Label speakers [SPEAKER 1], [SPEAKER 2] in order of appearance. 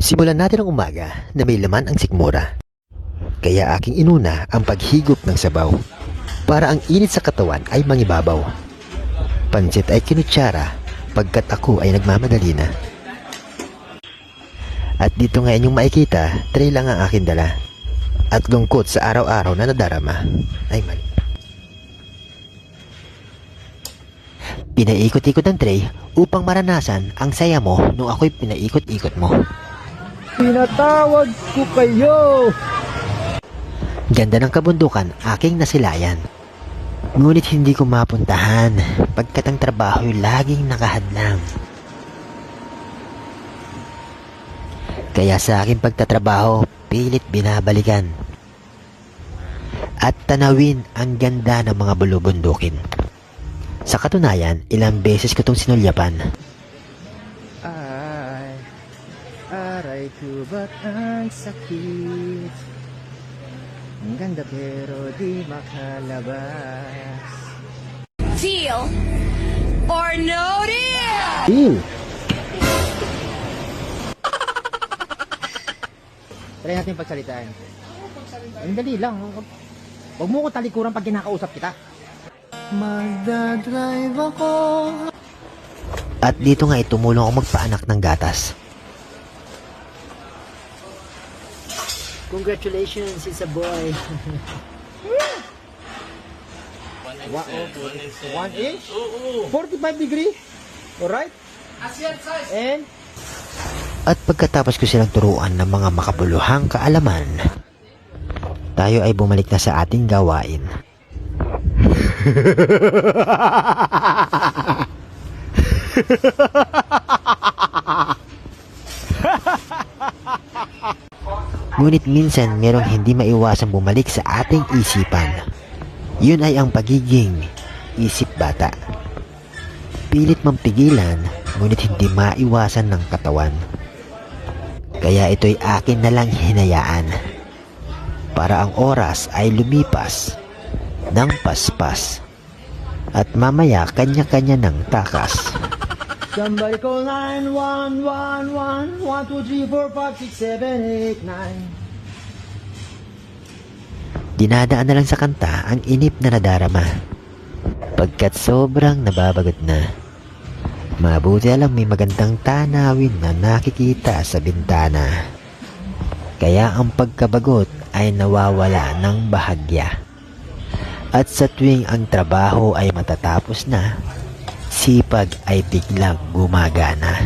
[SPEAKER 1] Simulan natin ang umaga na may laman ang sikmura. Kaya aking inuna ang paghigop ng sabaw para ang init sa katawan ay mangibabaw. Pansit ay kinutsara pagkat ako ay nagmamadali na. At dito nga inyong makikita, tray lang ang akin dala. At lungkot sa araw-araw na nadarama. Ay mali. Pinaikot-ikot ang tray upang maranasan ang saya mo nung ako'y pinaikot-ikot mo.
[SPEAKER 2] Pinatawag ko kayo!
[SPEAKER 1] Ganda ng kabundukan, aking nasilayan. Ngunit hindi ko mapuntahan pagkat ang trabaho'y laging nakahadlang. Kaya sa aking pagtatrabaho, pilit binabalikan. At tanawin ang ganda ng mga bulubundukin. Sa katunayan, ilang beses ko itong sinulyapan.
[SPEAKER 2] Aray ko ba't ang sakit? Ang ganda pero di makalabas.
[SPEAKER 3] Deal or no deal?
[SPEAKER 1] Deal!
[SPEAKER 2] Try natin pagsalitaan. Ang dali lang. Huwag mo ko talikuran pag kinakausap kita. Magdadrive ako.
[SPEAKER 1] At dito nga itumulong ako magpaanak ng gatas.
[SPEAKER 2] Congratulations, it's a boy. Wa- oh, One inch? 45 degree? Alright? And?
[SPEAKER 1] At pagkatapos ko silang turuan ng mga makabuluhang kaalaman, tayo ay bumalik na sa ating gawain. Ngunit minsan merong hindi maiwasang bumalik sa ating isipan. Yun ay ang pagiging isip bata. Pilit mang pigilan, ngunit hindi maiwasan ng katawan. Kaya ito'y akin na lang hinayaan. Para ang oras ay lumipas ng paspas. At mamaya kanya-kanya ng takas.
[SPEAKER 2] Somebody call 911 1, 2, 3, 4, 5, 6, 7, 8, 9
[SPEAKER 1] Dinadaan na lang sa kanta ang inip na nadarama. Pagkat sobrang nababagot na. Mabuti alam may magandang tanawin na nakikita sa bintana. Kaya ang pagkabagot ay nawawala ng bahagya. At sa tuwing ang trabaho ay matatapos na, sipag ay biglang gumagana.